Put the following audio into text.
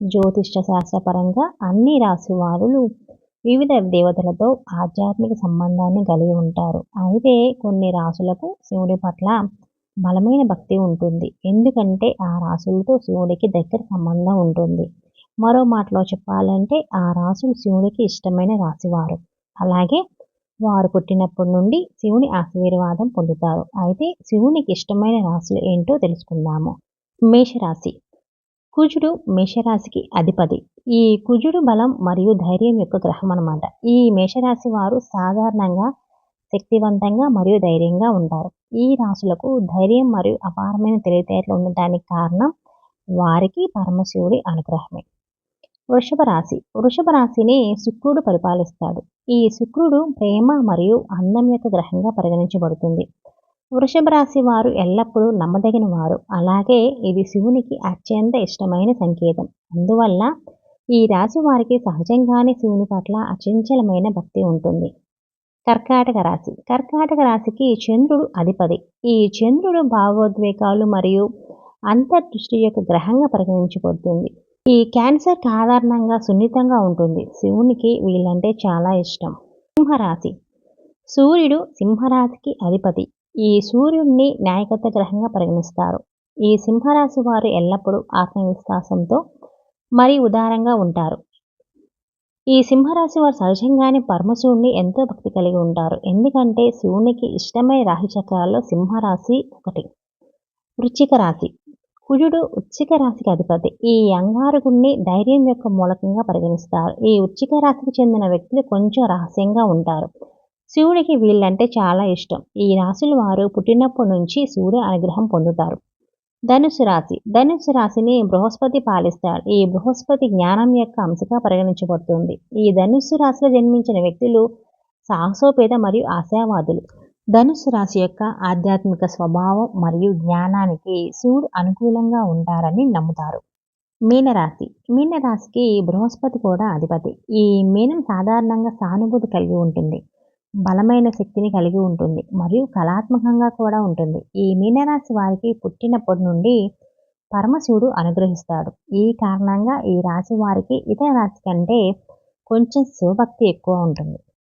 జ్యోతిష్య శాస్త్రపరంగా అన్ని రాశి వారులు వివిధ దేవతలతో ఆధ్యాత్మిక సంబంధాన్ని కలిగి ఉంటారు. అయితే కొన్ని రాసులకు శివుడి పట్ల బలమైన భక్తి ఉంటుంది. ఎందుకంటే ఆ రాసులతో శివుడికి దగ్గర సంబంధం ఉంటుంది. మరో మాటలో చెప్పాలంటే ఆ రాసులు శివుడికి ఇష్టమైన రాశివారు. అలాగే వారు పుట్టినప్పటి నుండి శివుని ఆశీర్వాదం పొందుతారు. అయితే శివునికి ఇష్టమైన రాశులు ఏంటో తెలుసుకుందాము. మేషరాశి. కుజుడు మేషరాశికి అధిపతి. ఈ కుజుడు బలం మరియు ధైర్యం యొక్క గ్రహం అనమాట ఈ మేషరాశి వారు సాధారణంగా శక్తివంతంగా మరియు ధైర్యంగా ఉంటారు. ఈ రాశులకు ధైర్యం మరియు అపారమైన తెలివితేటలు ఉండటానికి కారణం వారికి పరమశివుడి అనుగ్రహమే. వృషభ రాశి. వృషభ రాశిని శుక్రుడు పరిపాలిస్తాడు. ఈ శుక్రుడు ప్రేమ మరియు అందం యొక్క గ్రహంగా పరిగణించబడుతుంది. వృషభ రాశి వారు ఎల్లప్పుడూ నమ్మదగిన వారు. అలాగే ఇది శివునికి అత్యంత ఇష్టమైన సంకేతం. అందువల్ల ఈ రాశి వారికి సహజంగానే శివుని పట్ల అచంచలమైన భక్తి ఉంటుంది. కర్కాటక రాశి. కర్కాటక రాశికి చంద్రుడు అధిపతి. ఈ చంద్రుడు భావోద్వేగాలు మరియు అంతర్దృష్టి యొక్క గ్రహంగా పరిగణించబడుతుంది. ఈ క్యాన్సర్ సాధారణంగా సున్నితంగా ఉంటుంది. శివునికి వీళ్ళంటే చాలా ఇష్టం. సింహరాశి. సూర్యుడు సింహరాశికి అధిపతి. ఈ సూర్యుడిని నాయకత్వ గ్రహంగా పరిగణిస్తారు. ఈ సింహరాశి వారు ఎల్లప్పుడూ ఆత్మవిశ్వాసంతో మరి ఉదారంగా ఉంటారు. ఈ సింహరాశి వారు సహజంగానే పరమశివుణ్ణి ఎంతో భక్తి కలిగి ఉంటారు. ఎందుకంటే శివునికి ఇష్టమైన రాశి చక్రాల్లో సింహరాశి ఒకటి. వృచ్చిక రాశి. కుజుడు ఉచ్చిక రాశికి అధిపతి. ఈ అంగారుగుణ్ణి ధైర్యం యొక్క మూలకంగా పరిగణిస్తారు. ఈ ఉచ్చిక రాశికి చెందిన వ్యక్తులు కొంచెం రహస్యంగా ఉంటారు. శివుడికి వీళ్ళంటే చాలా ఇష్టం. ఈ రాశుల వారు పుట్టినప్పటి నుంచి సూర్య అనుగ్రహం పొందుతారు. ధనుసు రాశి. ధనుసు రాశిని బృహస్పతి పాలిస్తాడు ఈ బృహస్పతి జ్ఞానం యొక్క అంశగా పరిగణించబడుతుంది. ఈ ధనుసు రాశిలో జన్మించిన వ్యక్తులు సాహసోపేత మరియు ఆశావాదులు ధనుసు రాశి యొక్క ఆధ్యాత్మిక స్వభావం మరియు జ్ఞానానికి శివుడు అనుకూలంగా ఉంటారని నమ్ముతారు. మీనరాశి. మీనరాశికి బృహస్పతి కూడా అధిపతి. ఈ మీనం సాధారణంగా సానుభూతి కలిగి ఉంటుంది. బలమైన శక్తిని కలిగి ఉంటుంది. మరియు కళాత్మకంగా కూడా ఉంటుంది. ఈ మీనరాశి వారికి పుట్టినప్పటి నుండి పరమశివుడు అనుగ్రహిస్తాడు. ఈ కారణంగా ఈ రాశి వారికి ఇతర రాశి కంటే కొంచెం శివభక్తి ఎక్కువ ఉంటుంది.